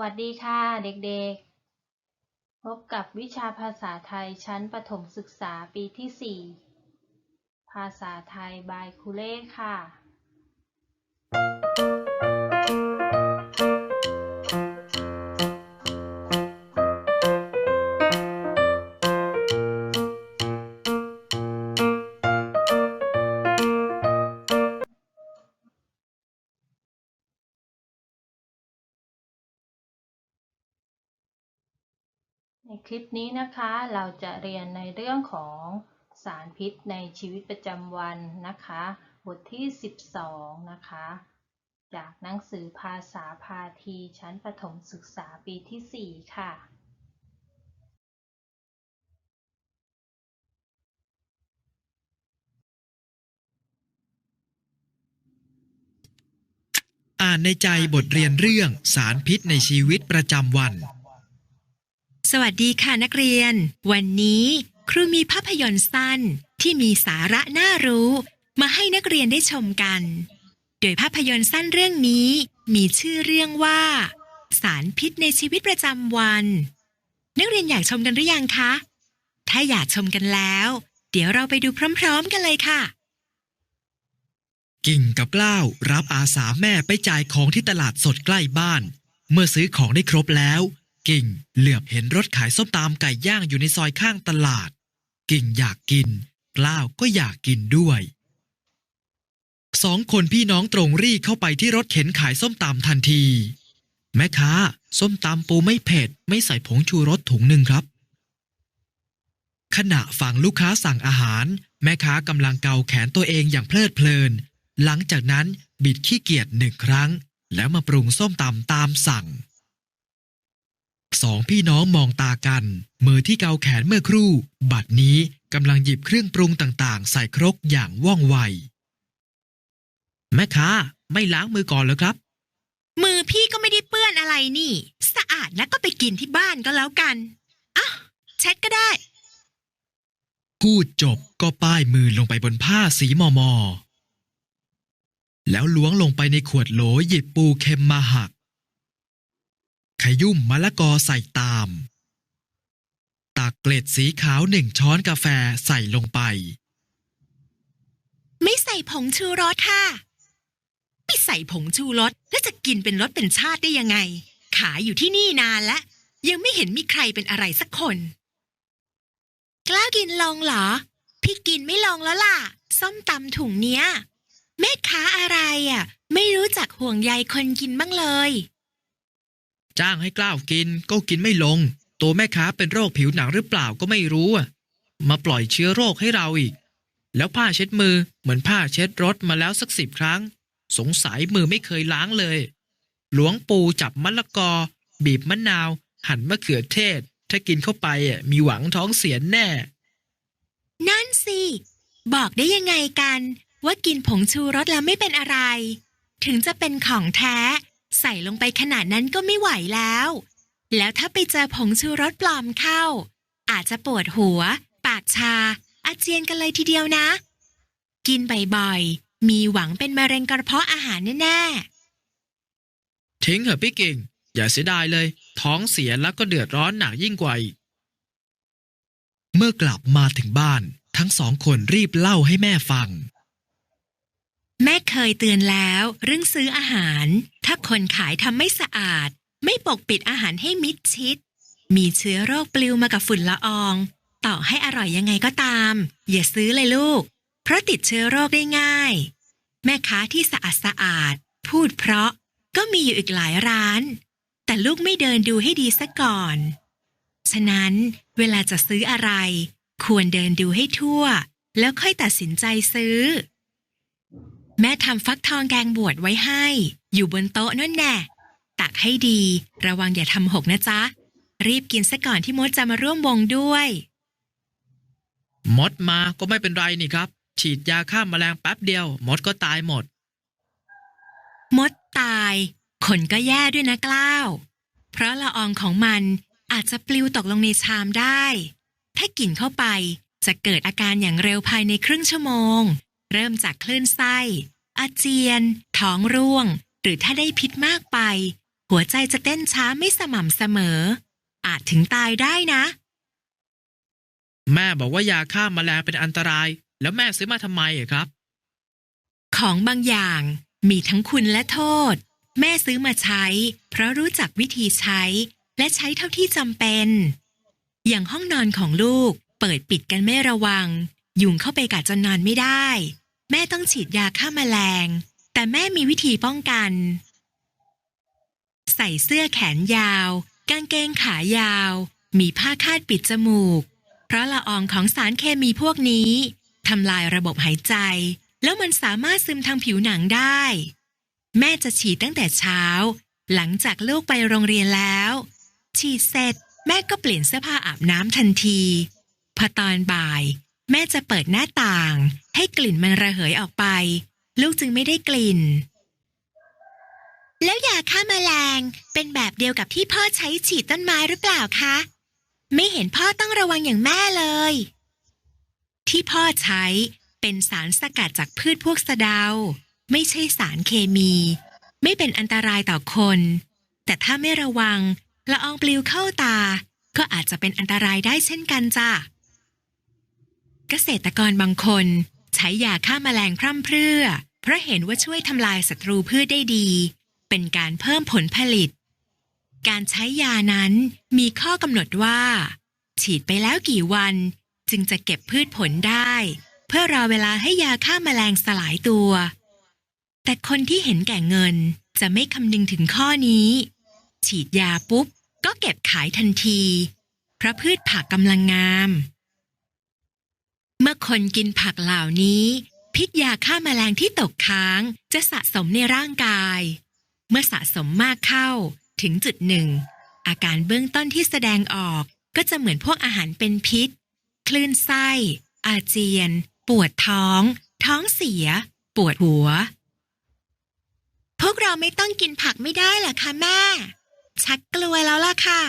วัสดีค่ะเด็กๆ พบกับวิชาภาษาไทยชั้นประถมศึกษาปีที่ 4 ภาษาไทยบายครูเล่ค่ะ ในคลิปนี้นะคะเราจะเรียนในเรื่องของสารพิษในชีวิตประจำวันนะคะ บทที่ 12 นะคะ จากหนังสือภาษาพาทีชั้นประถมศึกษาปีที่ 4 ค่ะ อ่านในใจบทเรียนเรื่องสารพิษในชีวิตประจำวัน สวัสดีค่ะนักเรียน วันนี้ครูมีภาพยนตร์สั้นที่มีสาระน่ารู้ มาให้นักเรียนได้ชมกัน โดยภาพยนตร์สั้นเรื่องนี้ มีชื่อเรื่องว่า สารพิษในชีวิตประจำวัน นักเรียนอยากชมกันหรือยังคะ ถ้าอยากชมกันแล้ว เดี๋ยวเราไปดูพร้อม ๆ กันเลยค่ะ กิ่งกับกล้าวรับอาสาแม่ไปจ่ายของที่ตลาดสดใกล้บ้าน เมื่อซื้อของได้ครบแล้ว กิ่ง เหลือบเห็นรถขายส้มตำไก่ย่างอยู่ในซอยข้างตลาด กิ่งอยากกินกล้าวก็อยากกินด้วย สองคนพี่น้องตรงรีเข้าไปที่รถเข็นขายส้มตำทันที แม่ค้า ส้มตำปูไม่เผ็ด ไม่ใส่ผงชูรสถุงหนึ่งครับ ขณะฟังลูกค้าสั่งอาหาร แม่ค้ากำลังเกาแขนตัวเองอย่างเพลิดเพลิน หลังจากนั้นบิดขี้เกียจหนึ่งครั้ง แล้วมาปรุงส้มตำตามสั่ง สองพี่น้องมองตากัน มือที่เกาแขนเมื่อครู่ บัดนี้กำลังหยิบเครื่องปรุงต่างๆ ใส่ครกอย่างว่องไว แม่ค้าไม่ล้างมือก่อนเหรอครับ มือพี่ก็ไม่ได้เปื้อนอะไรนี่ สะอาดนะก็ไปกินที่บ้านก็แล้วกันอะเช็ดก็ได้ พูดจบก็ป้ายมือลงไปบนผ้าสีมอมอแล้วล้วงลงไปในขวดโหลหยิบปูเค็มมาหัก ขยุ่มมะละกอใส่ตาม ตักเกล็ดสีขาวหนึ่งช้อนกาแฟใส่ลงไป ไม่ใส่ผงชูรสค่ะ ไม่ใส่ผงชูรสแล้วจะกินเป็นรสเป็นชาติได้ยังไง ขายอยู่ที่นี่นานแล้วยังไม่เห็นมีใครเป็นอะไรสักคน กล้ากินลองเหรอ พี่กินไม่ลองแล้วล่ะ ส้มตำถุงเนี้ยแม่ค้าอะไรอะ ไม่รู้จักห่วงใยคนกินบ้างเลย จ้างให้กล้าวกินก็กินไม่ลง ตัวแม่ค้าเป็นโรคผิวหนังหรือเปล่าก็ไม่รู้อะมาปล่อยเชื้อโรคให้เราอีก แล้วผ้าเช็ดมือเหมือนผ้าเช็ดรถมาแล้วสักสิบครั้ง สงสัยมือไม่เคยล้างเลย หลวงปู่จับมะละกอ บีบมะนาว หั่นมะเขือเทศ ถ้ากินเข้าไปอะมีหวังท้องเสียแน่ นั่นสิ บอกได้ยังไงกัน ว่ากินผงชูรสแล้วไม่เป็นอะไร ถึงจะเป็นของแท้ ใส่ลงไปขนาดนั้นก็ไม่ไหวแล้ว แล้วถ้าไปเจอผงชูรสปลอมเข้า อาจจะปวดหัว ปากชา อาเจียนกันเลยทีเดียวนะ กินบ่อยๆ มีหวังเป็นมะเร็งกระเพาะอาหารแน่ทิ้งเหอะพี่เก่ง อย่าเสียดายเลย ท้องเสียแล้วก็เดือดร้อนหนักยิ่งกว่าอีก เมื่อกลับมาถึงบ้านทั้งสองคนรีบเล่าให้แม่ฟัง แม่เคยเตือนแล้วเรื่องซื้ออาหาร ถ้าคนขายทำไม่สะอาด ไม่ปกปิดอาหารให้มิดชิด มีเชื้อโรคปลิวมากับฝุ่นละออง ต่อให้อร่อยยังไงก็ตาม อย่าซื้อเลยลูก เพราะติดเชื้อโรคได้ง่าย แม่ค้าที่สะอาดสะอาด พูดเพราะก็มีอยู่อีกหลายร้าน แต่ลูกไม่เดินดูให้ดีซะก่อน ฉะนั้นเวลาจะซื้ออะไร ควรเดินดูให้ทั่ว แล้วค่อยตัดสินใจซื้อ แม่ทำฟักทองแกงบวชไว้ให้ อยู่บนโต๊ะนั่นแน่ตักให้ดี ระวังอย่าทำหกนะจ๊ะ รีบกินซะก่อนที่มดจะมาร่วมวงด้วย มดมาก็ไม่เป็นไรนี่ครับ ฉีดยาฆ่าแมลงแป๊บเดียว มดก็ตายหมด มดตายคนก็แย่ด้วยนะกล้าว เพราะละอองของมันอาจจะปลิวตกลงในชามได้ ถ้ากินเข้าไปจะเกิดอาการอย่างเร็วภายในครึ่งชั่วโมง เริ่มจากคลื่นไส้ อาเจียน ท้องร่วง หรือถ้าได้พิษมากไป หัวใจจะเต้นช้าไม่สม่ำเสมอ อาจถึงตายได้นะ แม่บอกว่ายาฆ่าแมลงเป็นอันตราย แล้วแม่ซื้อมาทำไมอะครับ ของบางอย่างมีทั้งคุณและโทษ แม่ซื้อมาใช้ เพราะรู้จักวิธีใช้ และใช้เท่าที่จำเป็น อย่างห้องนอนของลูกเปิดปิดกันไม่ระวัง ยุงเข้าไปกัดจนนอนไม่ได้ แม่ต้องฉีดยาฆ่าแมลง แต่แม่มีวิธีป้องกัน ใส่เสื้อแขนยาว กางเกงขายาว มีผ้าคาดปิดจมูก เพราะละอองของสารเคมีพวกนี้ทำลายระบบหายใจ แล้วมันสามารถซึมทางผิวหนังได้ แม่จะฉีดตั้งแต่เช้า หลังจากลูกไปโรงเรียนแล้ว ฉีดเสร็จ แม่ก็เปลี่ยนเสื้อผ้าอาบน้ำทันที พอตอนบ่าย แม่จะเปิดหน้าต่าง ให้กลิ่นมันระเหยออกไป ลูกจึงไม่ได้กลิ่น แล้วยาฆ่าแมลงเป็นแบบเดียวกับที่พ่อใช้ฉีดต้นไม้หรือเปล่าคะ ไม่เห็นพ่อต้องระวังอย่างแม่เลย ที่พ่อใช้เป็นสารสกัดจากพืชพวกสะเดา ไม่ใช่สารเคมี ไม่เป็นอันตรายต่อคน แต่ถ้าไม่ระวังละอองปลิวเข้าตา ก็อาจจะเป็นอันตรายได้เช่นกันจ้ะ เกษตรกรบางคน ใช้ยาฆ่าแมลงพร่ำเพรื่อ เพราะเห็นว่าช่วยทำลายศัตรูพืชได้ดี เป็นการเพิ่มผลผลิต การใช้ยานั้นมีข้อกำหนดว่า ฉีดไปแล้วกี่วัน จึงจะเก็บพืชผลได้ เพื่อรอเวลาให้ยาฆ่าแมลงสลายตัว แต่คนที่เห็นแก่เงินจะไม่คำนึงถึงข้อนี้ ฉีดยาปุ๊บ ก็เก็บขายทันที เพราะพืชผักกำลังงาม เมื่อคนกินผักเหล่านี้ พิษยาฆ่าแมลงที่ตกค้างจะสะสมในร่างกาย เมื่อสะสมมากเข้า ถึงจุดหนึ่ง อาการเบื้องต้นที่แสดงออกก็จะเหมือนพวกอาหารเป็นพิษ คลื่นไส้ อาเจียน ปวดท้อง ท้องเสีย ปวดหัว พวกเราไม่ต้องกินผักไม่ได้เหรอคะแม่ ชักกลัวแล้วล่ะค่ะ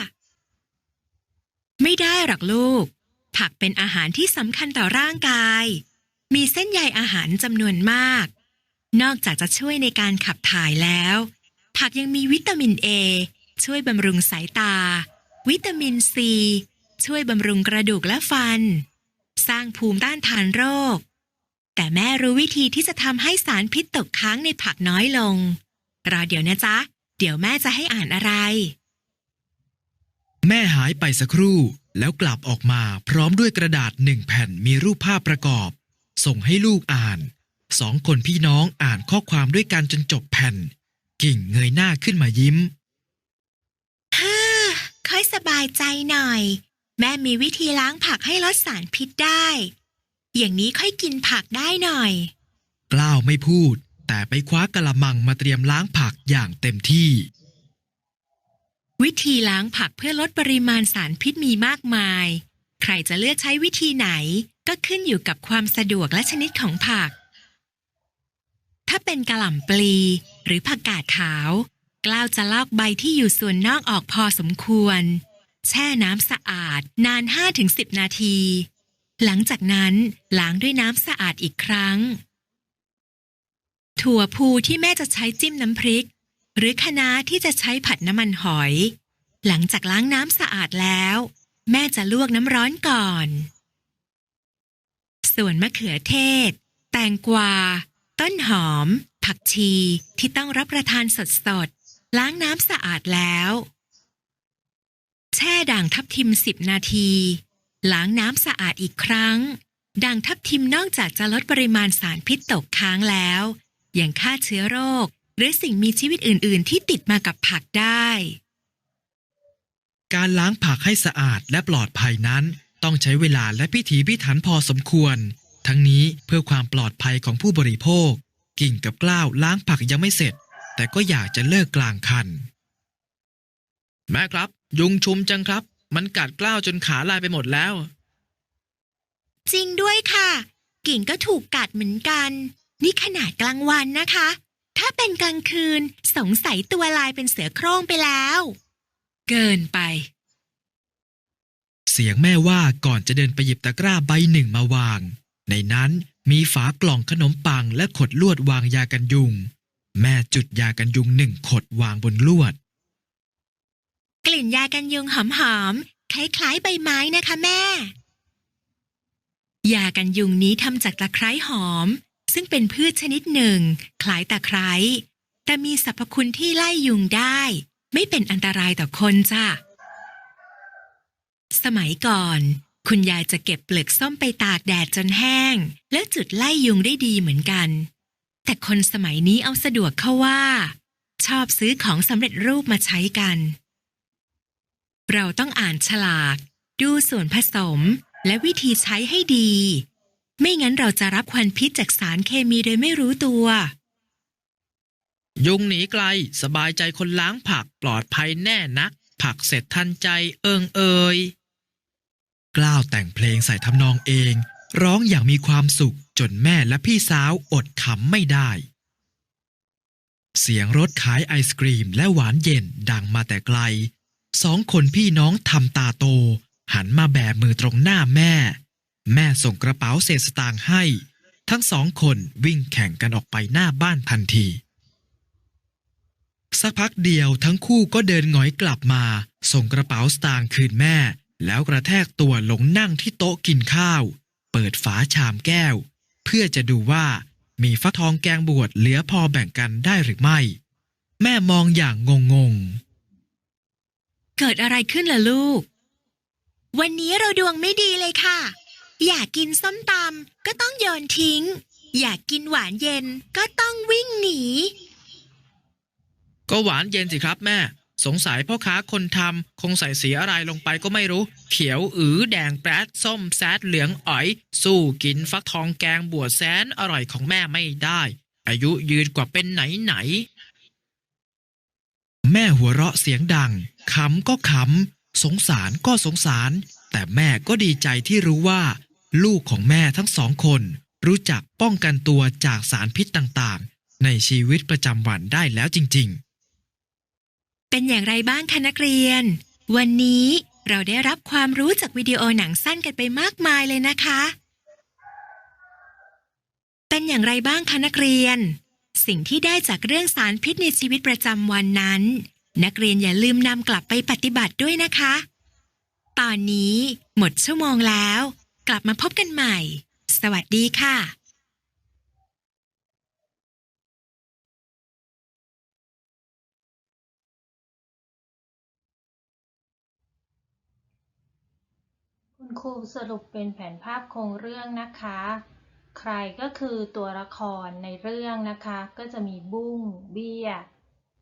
ไม่ได้หรอกลูก ผักเป็นอาหารที่สำคัญต่อร่างกาย มีเส้นใยอาหารจำนวนมาก นอกจากจะช่วยในการขับถ่ายแล้ว ผักยังมีวิตามินเอช่วยบำรุงสายตา วิตามินซีช่วยบำรุงกระดูกและฟัน สร้างภูมิต้านทานโรค แต่แม่รู้วิธีที่จะทำให้สารพิษตกค้างในผักน้อยลง รอเดี๋ยวนะจ๊ะ เดี๋ยวแม่จะให้อ่านอะไร แม่หายไปสักครู่ แล้วกลับออกมาพร้อมด้วยกระดาษหนึ่งแผ่นมีรูปภาพประกอบ ส่งให้ลูกอ่านสองคนพี่น้องอ่านข้อความด้วยกันจนจบแผ่น กิ่งเงยหน้าขึ้นมายิ้มฮ่าค่อยสบายใจหน่อย แม่มีวิธีล้างผักให้ลดสารพิษได้ อย่างนี้ค่อยกินผักได้หน่อย กล้าวไม่พูด แต่ไปคว้ากระมังมาเตรียมล้างผักอย่างเต็มที่ วิธีล้างผักเพื่อลดปริมาณสารพิษมีมากมาย ใครจะเลือกใช้วิธีไหน ก็ขึ้นอยู่กับความสะดวกและชนิดของผัก ถ้าเป็นกระหล่ำปลี หรือผักกาดขาว กล้าวจะลอกใบที่อยู่ส่วนนอกออกพอสมควร แช่น้ำสะอาดนาน 5-10 นาที หลังจากนั้นล้างด้วยน้ำสะอาดอีกครั้ง ถั่วพูที่แม่จะใช้จิ้มน้ำพริก หรือคะน้าที่จะใช้ผัดน้ำมันหอย หลังจากล้างน้ำสะอาดแล้ว แม่จะลวกน้ำร้อนก่อน ส่วนมะเขือเทศ แตงกวา ต้นหอม ผักชีที่ต้องรับประทานสดๆ ล้างน้ำสะอาดแล้ว แช่ด่างทับทิม10นาที ล้างน้ำสะอาดอีกครั้งด่างทับทิมนอกจากจะลดปริมาณสารพิษตกค้างแล้ว ยังฆ่าเชื้อโรค หรือสิ่งมีชีวิตอื่น ๆ ที่ติดมากับผักได้ การล้างผักให้สะอาดและปลอดภัยนั้น ต้องใช้เวลาและพิถีพิถันพอสมควร ทั้งนี้เพื่อความปลอดภัยของผู้บริโภค กิ่งกับกล้าวล้างผักยังไม่เสร็จ แต่ก็อยากจะเลิกกลางคัน แม่ครับ ยุงชุมจังครับ มันกัดกล้าวจนขาลายไปหมดแล้ว จริงด้วยค่ะ กิ่งก็ถูกกัดเหมือนกัน นี่ขนาดกลางวันนะคะ ถ้าเป็นกลางคืนสงสัยตัวลายเป็นเสือโคร่งไปแล้ว เกินไป เสียงแม่ว่าก่อนจะเดินไปหยิบตะกร้าใบหนึ่งมาวาง ในนั้นมีฝากล่องขนมปังและขดลวดวางยากันยุง แม่จุดยากันยุงหนึ่งขดวางบนลวดลิ่นยากันยุงหอมๆคล้ายๆใบไม้นะคะแม่ยากันยุงนี้ทำจากตะไคร้หอม ซึ่งเป็นพืชชนิดหนึ่ง คล้ายตะไคร้ แต่มีสรรพคุณที่ไล่ยุงได้ ไม่เป็นอันตรายต่อคนจ้ะ สมัยก่อน คุณยายจะเก็บเปลือกส้มไปตากแดดจนแห้ง แล้วจุดไล่ยุงได้ดีเหมือนกัน แต่คนสมัยนี้เอาสะดวกเข้าว่า ชอบซื้อของสำเร็จรูปมาใช้กัน เราต้องอ่านฉลาก ดูส่วนผสมและวิธีใช้ให้ดี ไม่งั้นเราจะรับควันพิษจากสารเคมีโดยไม่รู้ตัว ยุงหนีไกล สบายใจคนล้างผักปลอดภัยแน่นัก ผักเสร็จทันใจเอิงเอยกล้าวแต่งเพลงใส่ทำนองเอง ร้องอย่างมีความสุขจนแม่และพี่สาวอดขำไม่ได้ เสียงรถขายไอศกรีมและหวานเย็นดังมาแต่ไกล สองคนพี่น้องทำตาโต หันมาแบมือตรงหน้าแม่ แม่ส่งกระเป๋าเศษสตางค์ให้ ทั้งสองคนวิ่งแข่งกันออกไปหน้าบ้านทันที สักพักเดียวทั้งคู่ก็เดินหงอยกลับมา ส่งกระเป๋าสตางค์คืนแม่ แล้วกระแทกตัวลงนั่งที่โต๊ะกินข้าว เปิดฝาชามแก้ว เพื่อจะดูว่ามีฟักทองแกงบวชเหลือพอแบ่งกันได้หรือไม่ แม่มองอย่างงงเกิดอะไรขึ้นล่ะลูก วันนี้เราดวงไม่ดีเลยค่ะ อยากกินส้มตำก็ต้องโยนทิ้ง อยากกินหวานเย็นก็ต้องวิ่งหนี ก็หวานเย็นสิครับแม่ สงสัยพ่อค้าคนทำคงใส่สีอะไรลงไปก็ไม่รู้ เขียวอือแดงแปรดส้มแซดเหลืองอ๋อย สู้กินฟักทองแกงบวชแสนอร่อยของแม่ไม่ได้ อายุยืนกว่าเป็นไหนไหน แม่หัวเราะเสียงดังขำก็ขำสงสารก็สงสาร แต่แม่ก็ดีใจที่รู้ว่า ลูกของแม่ทั้งสองคน รู้จักป้องกันตัวจากสารพิษต่างๆ ในชีวิตประจำวันได้แล้วจริงๆ เป็นอย่างไรบ้างคะนักเรียน วันนี้เราได้รับความรู้จากวิดีโอหนังสั้นกันไปมากมายเลยนะคะ เป็นอย่างไรบ้างคะนักเรียน สิ่งที่ได้จากเรื่องสารพิษในชีวิตประจำวันนั้น นักเรียนอย่าลืมนำกลับไปปฏิบัติด้วยนะคะ ตอนนี้หมดชั่วโมงแล้ว กลับมาพบกันใหม่ สวัสดีค่ะคุณครูสรุปเป็นแผนภาพโครงเรื่องนะคะ ใครก็คือตัวละครในเรื่องนะคะ ก็จะมีบุ้ง เบี้ย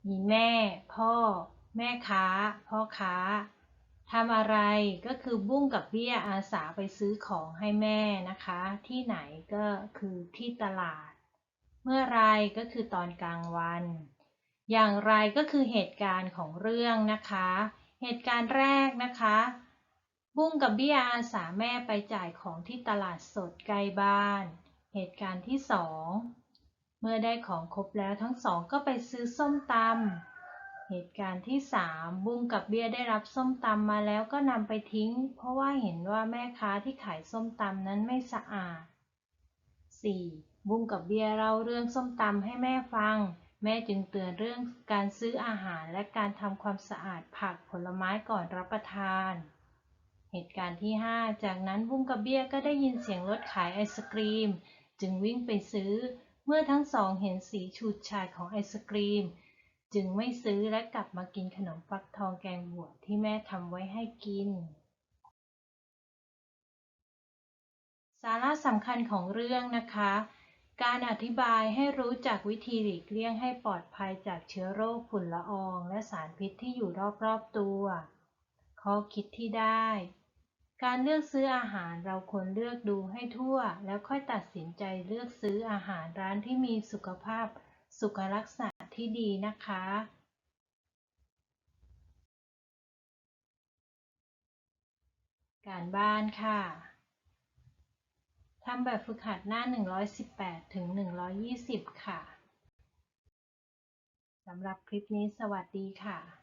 มีแม่ พ่อ แม่ค้า พ่อค้า ทำอะไรก็คือบุ้งกับเบี้ยอาสาไปซื้อของให้แม่นะคะ ที่ไหนก็คือที่ตลาด เมื่อไรก็คือตอนกลางวัน อย่างไรก็คือเหตุการณ์ของเรื่องนะคะ เหตุการณ์แรกนะคะ บุ้งกับเบี้ยอาสาแม่ไปจ่ายของที่ตลาดสดใกล้บ้าน เหตุการณ์ที่สองเมื่อได้ของครบแล้วทั้งสองก็ไปซื้อส้มตำ เหตุการณ์ที่สามบุ้งกับเบี้ยได้รับส้มตำมาแล้วก็นำไปทิ้ง เพราะว่าเห็นว่าแม่ค้าที่ขายส้มตำนั้นไม่สะอาด 4. บุ้งกับเบียเล่าเรื่องส้มตำให้แม่ฟัง แม่จึงเตือนเรื่องการซื้ออาหารและการทำความสะอาดผักผลไม้ก่อนรับประทาน เหตุการณ์ที่ 5 จากนั้นบุ้งกับเบียก็ได้ยินเสียงรถขายไอศกรีม จึงวิ่งไปซื้อ เมื่อทั้งสองเห็นสีฉูดฉาดของไอศกรีม จึงไม่ซื้อและกลับมากินขนมฟักทองแกงบวชที่แม่ทำไว้ให้กิน สาระสำคัญของเรื่องนะคะ การอธิบายให้รู้จักวิธีหลีกเลี่ยงให้ปลอดภัยจากเชื้อโรคฝุ่นละออง และสารพิษที่อยู่รอบๆตัว ข้อคิดที่ได้ การเลือกซื้ออาหารเราควรเลือกดูให้ทั่ว แล้วค่อยตัดสินใจเลือกซื้ออาหารร้านที่มีสุขภาพสุขลักษณะ ที่ดีนะคะ การบ้านค่ะทำแบบฝึกหัดหน้า 118 ถึง 120 ค่ะ สำหรับคลิปนี้สวัสดีค่ะ